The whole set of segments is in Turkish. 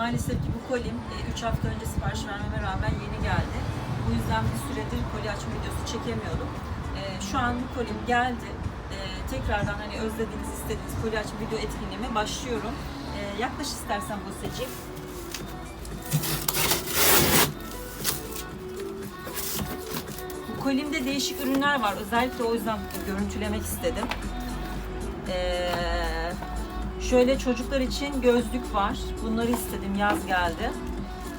Maalesef ki bu kolim 3 hafta önce sipariş vermeme rağmen yeni geldi. Bu yüzden bir süredir koli açma videosu çekemiyordum. E, Şu an bu kolim geldi. E, Tekrardan hani özlediğiniz, istediğiniz koli açma video etkinliğime başlıyorum. E, Yaklaş istersen bu seçim. Kolimde değişik ürünler var. Özellikle o yüzden görüntülemek istedim. Ee, şöyle çocuklar için gözlük var. Bunları istedim. Yaz geldi.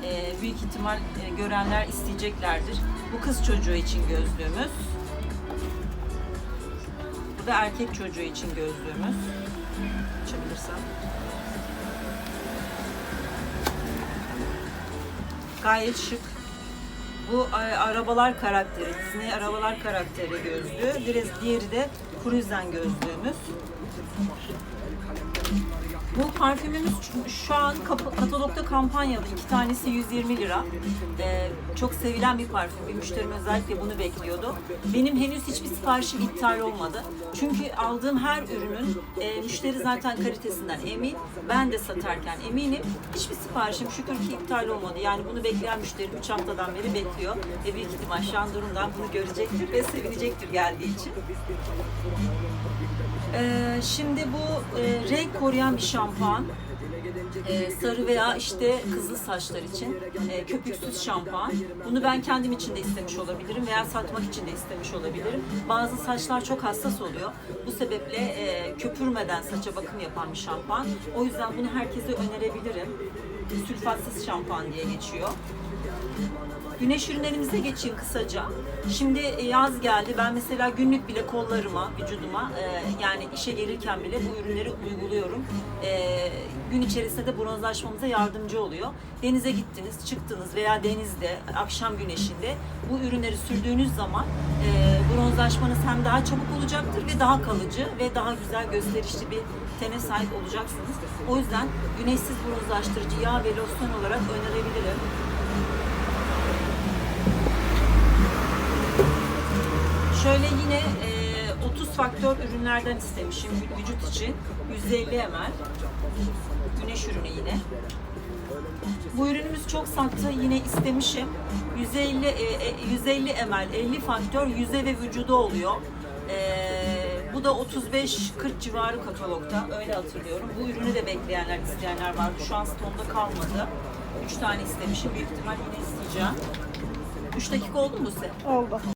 Ee, büyük ihtimal e, görenler isteyeceklerdir. Bu kız çocuğu için gözlüğümüz. Bu da erkek çocuğu için gözlüğümüz. Açabilirsem. Gayet şık. Bu arabalar karakteri, Disney arabalar karakteri gözlüğü. Biraz diğeri de Cruisen gözlüğümüz. Bu parfümümüz şu- an katalogda kampanyalı. İki tanesi 120 lira. Ee, çok sevilen bir parfüm. Bir müşterim özellikle bunu bekliyordu. Benim henüz hiçbir siparişim iptal olmadı. Çünkü aldığım her ürünün e, müşteri zaten kalitesinden emin. Ben de satarken eminim. Hiçbir siparişim şükür ki iptal olmadı. Yani bunu bekleyen müşterim 3 haftadan beri bekliyor. Ve büyük ihtimal şu an durumdan bunu görecektir ve sevinecektir geldiği için. Ee, şimdi bu e, renk koruyan bir şampuan. Şampuan. Ee, sarı veya işte kızıl saçlar için e, köpüksüz şampuan. Bunu ben kendim için de istemiş olabilirim veya satmak için de istemiş olabilirim. Bazı saçlar çok hassas oluyor. Bu sebeple e, köpürmeden saça bakım yapan bir şampuan. O yüzden bunu herkese önerebilirim. Sülfatsız şampuan diye geçiyor. Güneş ürünlerimize geçeyim kısaca. Şimdi e, yaz geldi. Ben mesela günlük bile kollarıma, vücuduma e, yani işe gelirken bile bu ürünleri uyguluyorum. E, gün içerisinde de bronzlaşmamıza yardımcı oluyor. Denize gittiniz, çıktınız veya denizde, akşam güneşinde bu ürünleri sürdüğünüz zaman e, bronzlaşmanız hem daha çabuk olacaktır ve daha kalıcı ve daha güzel gösterişli bir tene sahip olacaksınız. O yüzden güneşsiz bronzlaştırıcı yağ ve losyon olarak önerebilirim. Şöyle yine e, 30 faktör ürünlerden istemişim vü- vücut için. 150 ml. Güneş ürünü yine. Bu ürünümüz çok sattı. Yine istemişim. 150 e, e, 150 ml 50 faktör yüze ve vücuda oluyor. E, bu da 35-40 civarı katalogda. Öyle hatırlıyorum. Bu ürünü de bekleyenler, isteyenler vardı. Şu an stoğumda kalmadı. 3 tane istemişim. Büyük ihtimal yine isteyeceğim. 3 dakika oldu mu size? Oldu.